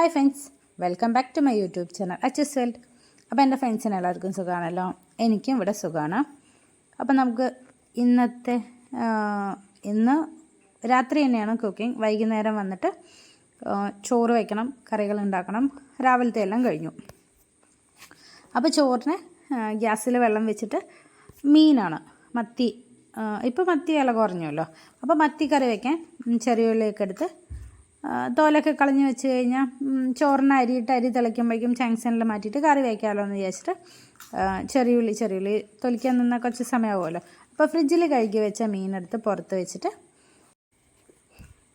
Hi friends welcome back to my YouTube channel Achus world അപ്പോൾ എന്റെ ഫ്രണ്ട്സിന് എല്ലാവർക്കും സുഖമാണല്ലോ? എനിക്കും ഇവിടെ സുഖമാണ്. അപ്പോൾ നമുക്ക് ഇന്നത്തെ ഇന്ന് രാത്രി തന്നെയാണ് കുക്കിംഗ് വൈകുന്നേരം വന്നിട്ട് ചോറ് വയ്ക്കണം കറികൾ ഉണ്ടാക്കണം. രാവിലത്തെ എല്ലാം കഴിഞ്ഞു. അപ്പോൾ ചോറിന് ഗ്യാസിൽ വെള്ളം വെച്ചിട്ട് മീനാണ്. മത്തി ഇപ്പോൾ മത്തി വില കുറഞ്ഞല്ലോ അപ്പോൾ മത്തി കറി വയ്ക്കാൻ ചെറിയ ഉള്ളിയൊക്കെ എടുത്ത് തോലൊക്കെ കളഞ്ഞ് വെച്ച് കഴിഞ്ഞാൽ ചോറിന് അരിയിട്ട് അരി തിളയ്ക്കുമ്പോഴേക്കും ചങ്സനിൽ മാറ്റിയിട്ട് കറി വയ്ക്കാമല്ലോ എന്ന് വിചാരിച്ചിട്ട് ചെറിയുള്ളി ചെറിയുള്ളി തൊലിക്കാൻ നിന്നാൽ കുറച്ച് സമയമാവുമല്ലോ. അപ്പോൾ ഫ്രിഡ്ജിൽ കഴുകി വെച്ച മീനെടുത്ത് പുറത്ത് വെച്ചിട്ട്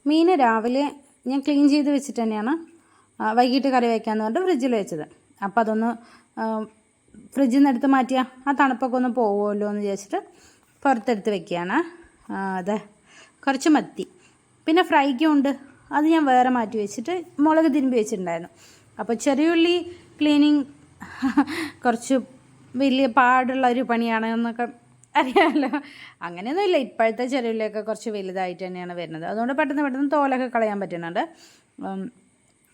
മീൻ രാവിലെ ഞാൻ ക്ലീൻ ചെയ്ത് വെച്ചിട്ട് തന്നെയാണ് വൈകിട്ട് കറി വയ്ക്കാമെന്ന് പറഞ്ഞിട്ട് ഫ്രിഡ്ജിൽ വെച്ചത്. അപ്പോൾ അതൊന്ന് ഫ്രിഡ്ജിൽ നിന്ന് എടുത്ത് മാറ്റിയാൽ ആ തണുപ്പൊക്കെ ഒന്ന് പോകുമല്ലോ എന്ന് വിചാരിച്ചിട്ട് പുറത്തെടുത്ത് വെക്കുകയാണ്. അതെ കുറച്ച് മത്തി. പിന്നെ ഫ്രൈക്കും ഉണ്ട്. അത് ഞാൻ വേറെ മാറ്റി വെച്ചിട്ട് മുളക് തിരുമ്പി വെച്ചിട്ടുണ്ടായിരുന്നു. അപ്പോൾ ചെറിയുള്ളി ക്ലീനിങ് കുറച്ച് വലിയ പാടുള്ള ഒരു പണിയാണ് എന്നൊക്കെ അറിയാമല്ലോ അങ്ങനെയൊന്നുമില്ല. ഇപ്പോഴത്തെ ചെറിയുള്ളിയൊക്കെ കുറച്ച് വലുതായിട്ട് തന്നെയാണ് വരുന്നത്. അതുകൊണ്ട് പെട്ടെന്ന് പെട്ടെന്ന് തോലൊക്കെ കളയാൻ പറ്റുന്നുണ്ട്. അപ്പം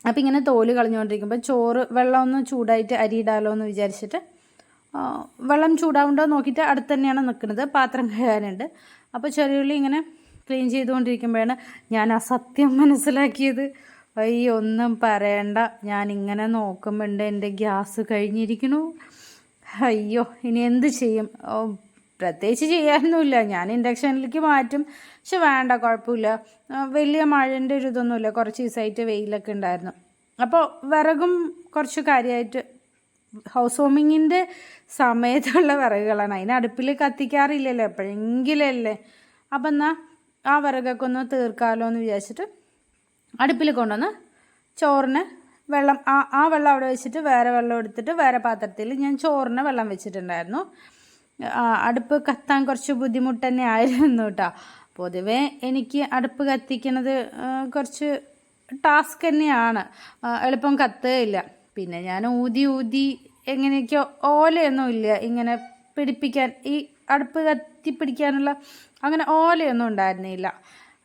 അപ്പോൾ ഇങ്ങനെ തോൽ കളഞ്ഞുകൊണ്ടിരിക്കുമ്പോൾ ചോറ് വെള്ളം ഒന്ന് ചൂടായിട്ട് ഇടാലോ എന്ന് വിചാരിച്ചിട്ട് വെള്ളം ചൂടാവുണ്ടോ നോക്കിയിട്ട് അടുത്ത് തന്നെയാണ് നിൽക്കുന്നത്. പാത്രം കഴുകാനുണ്ട്. അപ്പോൾ ചെറിയുള്ളി ഇങ്ങനെ ക്ലീൻ ചെയ്തുകൊണ്ടിരിക്കുമ്പോഴാണ് ഞാൻ അസത്യം സത്യം മനസ്സിലാക്കിയത്. അയ്യോ ഒന്നും പറയണ്ട. ഞാൻ ഇങ്ങനെ നോക്കുമ്പോണ്ട് എന്റെ ഗ്യാസ് കഴിഞ്ഞിരിക്കണു. അയ്യോ ഇനി എന്ത് ചെയ്യും? പ്രത്യേകിച്ച് ചെയ്യാനൊന്നുമില്ല. ഞാൻ ഇൻഡക്ഷനിലേക്ക് മാറ്റും. പക്ഷെ വേണ്ട കുഴപ്പമില്ല. വലിയ മഴന്റെ ഒരു ഇതൊന്നുമില്ല. കുറച്ച് ദിവസമായിട്ട് വെയിലൊക്കെ ഉണ്ടായിരുന്നു. അപ്പോൾ വിറകും കുറച്ച് കാര്യമായിട്ട് ഹൗസ് വാമിങ്ങിന്റെ സമയത്തുള്ള വിറകുകളാണ്. അതിന് അടുപ്പിൽ കത്തിക്കാറില്ലല്ലോ. എപ്പോഴെങ്കിലല്ലേ. അപ്പം എന്നാൽ ആ വിറകൊക്കെ ഒന്ന് തീർക്കാമല്ലോ എന്ന് വിചാരിച്ചിട്ട് അടുപ്പിൽ കൊണ്ടുവന്ന് ചോറിന് വെള്ളം ആ ആ വെള്ളം അവിടെ വെച്ചിട്ട് വേറെ വെള്ളം എടുത്തിട്ട് വേറെ പാത്രത്തിൽ ഞാൻ ചോറിന് വെള്ളം വെച്ചിട്ടുണ്ടായിരുന്നു. അടുപ്പ് കത്താൻ കുറച്ച് ബുദ്ധിമുട്ട് തന്നെ ആയിരുന്നു കേട്ടോ. പൊതുവേ എനിക്ക് അടുപ്പ് കത്തിക്കുന്നത് കുറച്ച് ടാസ്ക് തന്നെയാണ്. എളുപ്പം കത്തുകയില്ല. പിന്നെ ഞാൻ ഊതി ഊതി എങ്ങനെയൊക്കെയോ ഓലയൊന്നുമില്ല ഇങ്ങനെ പിടിപ്പിക്കാൻ ഈ അടുപ്പ് കത്തി പിടിക്കാനുള്ള അങ്ങനെ ഓലയൊന്നും ഉണ്ടായിരുന്നില്ല.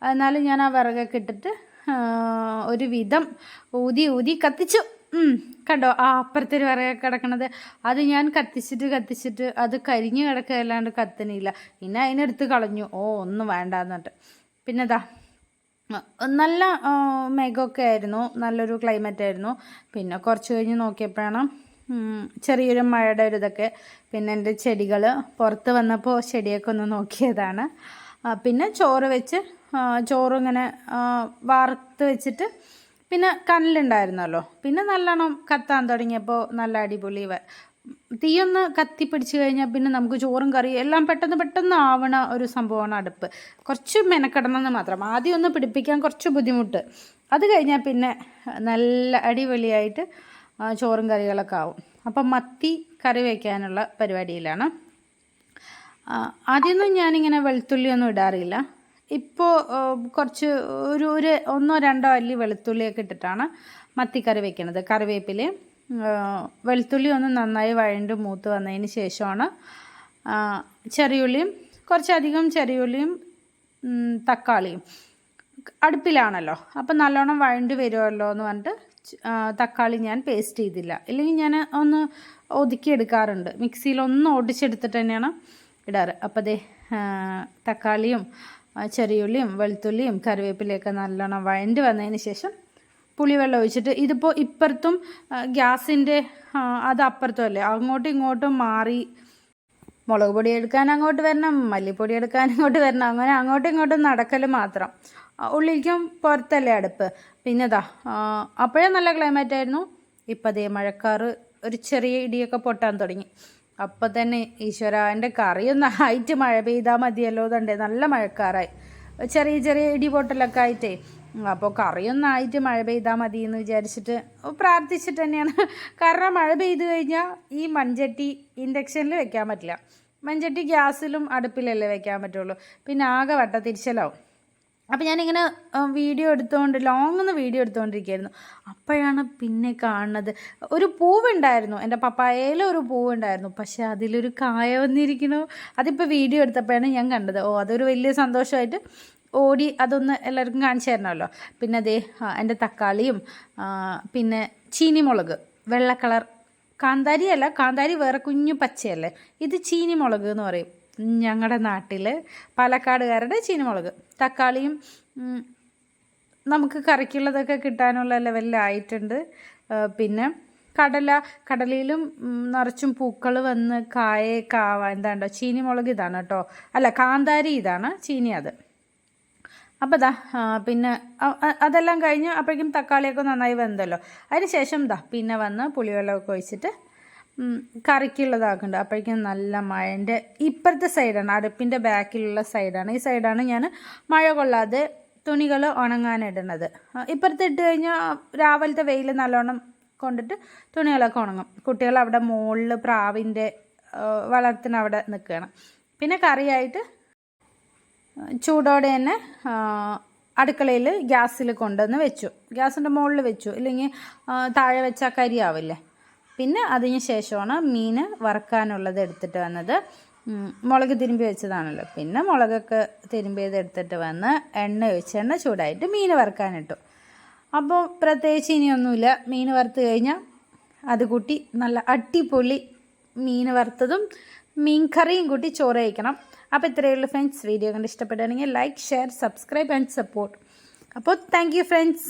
എന്നാലും ഞാൻ ആ വിറകൊക്കെ ഇട്ടിട്ട് ഒരു വിധം ഊതി ഊതി കത്തിച്ചു. കണ്ടോ? ആ അപ്പുറത്തൊരു വിറകൊക്കെ കിടക്കണത്. അത് ഞാൻ കത്തിച്ചിട്ട് കത്തിച്ചിട്ട് അത് കരിഞ്ഞു കിടക്കുകയല്ലാണ്ട് കത്തിനില്ല പിന്നെ അതിനെടുത്ത് കളഞ്ഞു. ഓ ഒന്നും വേണ്ട എന്നിട്ട് പിന്നെതാ നല്ല മേഘമൊക്കെ ആയിരുന്നു. നല്ലൊരു ക്ലൈമറ്റ് ആയിരുന്നു. പിന്നെ കുറച്ച് കഴിഞ്ഞ് നോക്കിയപ്പോഴാണ് ചെറിയൊരു മഴയുടെ ഒരു ഇതൊക്കെ പിന്നെ എന്റെ ചെടികൾ പുറത്ത് വന്നപ്പോൾ ചെടിയൊക്കെ ഒന്ന് നോക്കിയതാണ്. പിന്നെ ചോറ് വെച്ച് ചോറ് ഇങ്ങനെ വാർത്ത് വെച്ചിട്ട് പിന്നെ കനലുണ്ടായിരുന്നല്ലോ. പിന്നെ നല്ലോണം കത്താൻ തുടങ്ങിയപ്പോൾ നല്ല അടിപൊളി തീയൊന്ന് കത്തി കഴിഞ്ഞാൽ പിന്നെ നമുക്ക് ചോറും കറിയും എല്ലാം പെട്ടെന്ന് പെട്ടെന്ന് ആവണ ഒരു സംഭവമാണ് അടുപ്പ്. കുറച്ച് മെനക്കെടണമെന്ന് മാത്രം. ആദ്യം ഒന്ന് പിടിപ്പിക്കാൻ കുറച്ച് ബുദ്ധിമുട്ട്. അത് കഴിഞ്ഞാൽ പിന്നെ നല്ല അടിപൊളിയായിട്ട് ചോറും കറികളൊക്കെ ആവും. അപ്പം മത്തി കറി വയ്ക്കാനുള്ള പരിപാടിയിലാണ്. ആദ്യമൊന്നും ഞാനിങ്ങനെ വെളുത്തുള്ളിയൊന്നും ഇടാറില്ല. ഇപ്പോൾ കുറച്ച് ഒരു ഒരു ഒന്നോ രണ്ടോ അല്ലി വെളുത്തുള്ളിയൊക്കെ ഇട്ടിട്ടാണ് മത്തിക്കറി വെക്കുന്നത് കറിവേപ്പിൽ വെളുത്തുള്ളി ഒന്ന് നന്നായി വഴണ്ട് മൂത്ത് വന്നതിന് ശേഷമാണ് ചെറിയുള്ളിയും കുറച്ചധികം ചെറിയുള്ളിയും തക്കാളിയും. അടുപ്പിലാണല്ലോ. അപ്പം നല്ലോണം വഴണ്ട് വരുമല്ലോ എന്ന് പറഞ്ഞിട്ട് തക്കാളി ഞാൻ പേസ്റ്റ് ചെയ്തില്ല. ഇല്ലെങ്കിൽ ഞാൻ ഒന്ന് ഒതുക്കിയെടുക്കാറുണ്ട് മിക്സിയിൽ ഒന്ന് ഒടിച്ചെടുത്തിട്ട് തന്നെയാണ് ഇടാറ്. അപ്പോൾ അതേ തക്കാളിയും ചെറിയുള്ളിയും വെളുത്തുള്ളിയും കറിവേപ്പിലയൊക്കെ നല്ലോണം വഴണ്ടി വന്നതിന് ശേഷം പുളിവെള്ളം ഒഴിച്ചിട്ട് ഇതിപ്പോൾ ഇപ്പുറത്തും ഗ്യാസിന്റെ അത് അപ്പുറത്തും അല്ലേ? അങ്ങോട്ടും ഇങ്ങോട്ടും മാറി മുളക് പൊടി എടുക്കാൻ അങ്ങോട്ട് വരണം മല്ലിപ്പൊടി എടുക്കാൻ ഇങ്ങോട്ട് വരണം അങ്ങനെ അങ്ങോട്ടും ഇങ്ങോട്ടും നടക്കൽ മാത്രം. ഉള്ളിലേക്കും പുറത്തല്ലേ അടുപ്പ്. പിന്നെതാ അപ്പോഴേ നല്ല ക്ലൈമറ്റ് ആയിരുന്നു. ഇപ്പം അതേ മഴക്കാറ് ഒരു ചെറിയ ഇടിയൊക്കെ പൊട്ടാൻ തുടങ്ങി. അപ്പം തന്നെ ഈശ്വര എന്റെ കറിയൊന്ന് ആയിട്ട് മഴ പെയ്താൽ മതിയല്ലോ തണ്ടേ നല്ല മഴക്കാറായി. ചെറിയ ചെറിയ ഇടി പൊട്ടലൊക്കെ ആയിട്ടേ. അപ്പോൾ കറിയൊന്നും ആയിട്ട് മഴ പെയ്താൽ മതി എന്ന് വിചാരിച്ചിട്ട് പ്രാർത്ഥിച്ചിട്ട് തന്നെയാണ്. കാരണം മഴ പെയ്തു കഴിഞ്ഞാൽ ഈ മൺചട്ടി ഇൻഡക്ഷനിൽ വെക്കാൻ പറ്റില്ല. മൺചട്ടി ഗ്യാസിലും അടുപ്പിലല്ലേ വെക്കാൻ പറ്റുള്ളൂ. പിന്നെ ആകെ വട്ട തിരിച്ചലാവും അപ്പോൾ ഞാനിങ്ങനെ വീഡിയോ എടുത്തുകൊണ്ട് ലോങ് ഒന്ന് വീഡിയോ എടുത്തുകൊണ്ടിരിക്കുകയായിരുന്നു അപ്പോഴാണ് പിന്നെ കാണുന്നത്. ഒരു പൂവുണ്ടായിരുന്നു. എന്റെ പപ്പായയിൽ ഒരു പൂവുണ്ടായിരുന്നു. പക്ഷെ അതിലൊരു കായ വന്നിരിക്കണു അതിപ്പോൾ വീഡിയോ എടുത്തപ്പോഴാണ് ഞാൻ കണ്ടത്. ഓ അതൊരു വലിയ സന്തോഷമായിട്ട് ഓടി അതൊന്ന് എല്ലാവർക്കും കാണിച്ചു തരണമല്ലോ. പിന്നെ അതേ എന്റെ തക്കാളിയും പിന്നെ ചീനിമുളക് വെള്ള കളർ കാന്താരി അല്ല കാന്താരി വേറെ കുഞ്ഞു പച്ചയല്ലേ? ഇത് ചീനിമുളക് എന്ന് പറയും. ഞങ്ങളുടെ നാട്ടിൽ പാലക്കാടുകാരുടെ ചീനിമുളക്. തക്കാളിയും നമുക്ക് കറിക്കുള്ളതൊക്കെ കിട്ടാനുള്ള ലെവലിലായിട്ടുണ്ട്. പിന്നെ കടല കടലയിലും നിറച്ചും പൂക്കൾ വന്ന് കായ കാവ എന്താണ്ടോ? ചീനി മുളക് ഇതാണ് കേട്ടോ. അല്ല കാന്താരി ഇതാണ് ചീനി അത് അപ്പോൾ ദാ പിന്നെ അതെല്ലാം കഴിഞ്ഞ് അപ്പോഴേക്കും തക്കാളിയൊക്കെ നന്നായി വെന്തല്ലോ. അതിന് ശേഷം ദാ പിന്നെ വന്ന് പുളിവെള്ളമൊക്കെ ഒഴിച്ചിട്ട് കറിക്കുള്ളതാക്കുന്നുണ്ട് അപ്പോഴേക്കും നല്ല മഴന്റെ ഇപ്പുറത്തെ സൈഡാണ് അടുപ്പിന്റെ ബാക്കിലുള്ള സൈഡാണ്. ഈ സൈഡാണ് ഞാൻ മഴ കൊള്ളാതെ തുണികൾ ഉണങ്ങാനിടുന്നത് ഇപ്പുറത്ത് ഇട്ട് കഴിഞ്ഞാൽ രാവിലത്തെ വെയിൽ നല്ലോണം കൊണ്ടിട്ട് തുണികളൊക്കെ ഉണങ്ങും. കുട്ടികൾ അവിടെ മുകളിൽ പ്രാവിന്റെ വളർത്തിന് അവിടെ നിൽക്കുകയാണ്. പിന്നെ കറിയായിട്ട് ചൂടോടെ തന്നെ അടുക്കളയിൽ ഗ്യാസിൽ കൊണ്ടുവന്ന് വെച്ചു. ഗ്യാസിന്റെ മുകളിൽ വെച്ചു. ഇല്ലെങ്കിൽ താഴെ വെച്ചാൽ കരിയാവില്ലേ പിന്നെ അതിന് ശേഷമാണ് മീൻ വറുക്കാനുള്ളത് എടുത്തിട്ട് വന്നത്. മുളക് തിരുമ്പി വെച്ചതാണല്ലോ. പിന്നെ മുളകൊക്കെ തിരുമ്പിയത് എടുത്തിട്ട് വന്ന് എണ്ണ ഒഴിച്ച് എണ്ണ ചൂടായിട്ട് മീൻ വറുക്കാനിട്ടു. അപ്പോൾ പ്രത്യേകിച്ച് ഇനിയൊന്നുമില്ല. മീൻ വറുത്ത് കഴിഞ്ഞാൽ അത് കൂട്ടി നല്ല അടിപൊളി മീൻ വറുത്തതും മീൻ കറിയും കൂട്ടി ചോറ് കഴിക്കണം. അപ്പോൾ ഇത്രയേ ഉള്ളൂ ഫ്രണ്ട്സ്. വീഡിയോ കണ്ട് ഇഷ്ടപ്പെടുകയാണെങ്കിൽ like share subscribe and support അപ്പോൾ താങ്ക് യു ഫ്രണ്ട്സ്